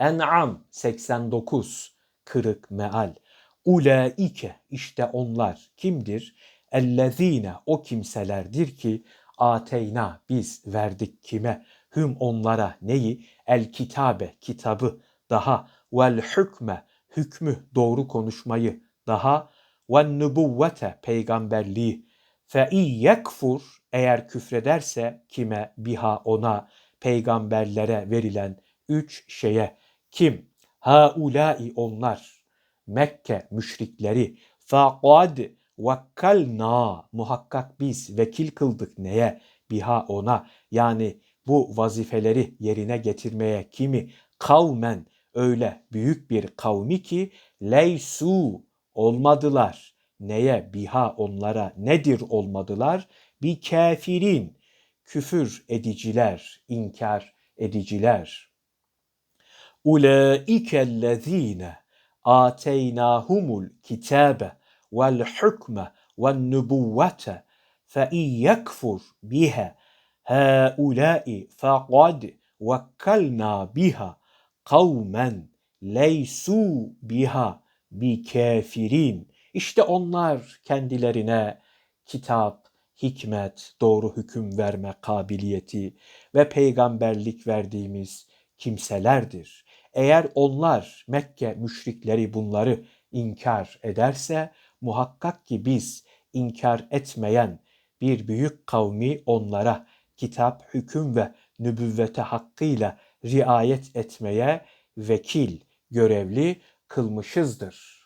En'am 89 kırık meal. Ulaike işte onlar kimdir? Ellezine o kimselerdir ki ateyna biz verdik kime? Hüm onlara neyi? El kitabe kitabı daha vel hükme hükmü doğru konuşmayı daha ve nübüvvete peygamberliği fe yekfur eğer küfrederse kime biha ona peygamberlere verilen üç şeye kim? Haulai onlar. Mekke müşrikleri. Faqad vakkalna muhakkak biz vekil kıldık neye? Biha ona. Yani bu vazifeleri yerine getirmeye kimi? Kavmen. Öyle büyük bir kavmi ki leysu olmadılar. Neye? Biha onlara nedir olmadılar? Bir kafirin küfür ediciler, inkar ediciler. Ulaikellezine ateynahumul kitabe vel hukme ven nübüvvete fe yekfur biha haulai faqad vekkalna biha kavmen leysu biha bi kafirin. İşte onlar kendilerine kitap, hikmet, doğru hüküm verme kabiliyeti ve peygamberlik verdiğimiz kimselerdir. Eğer onlar Mekke müşrikleri bunları inkar ederse muhakkak ki biz inkar etmeyen bir büyük kavmi onlara kitap, hüküm ve nübüvvete hakkıyla riayet etmeye vekil, görevli kılmışızdır.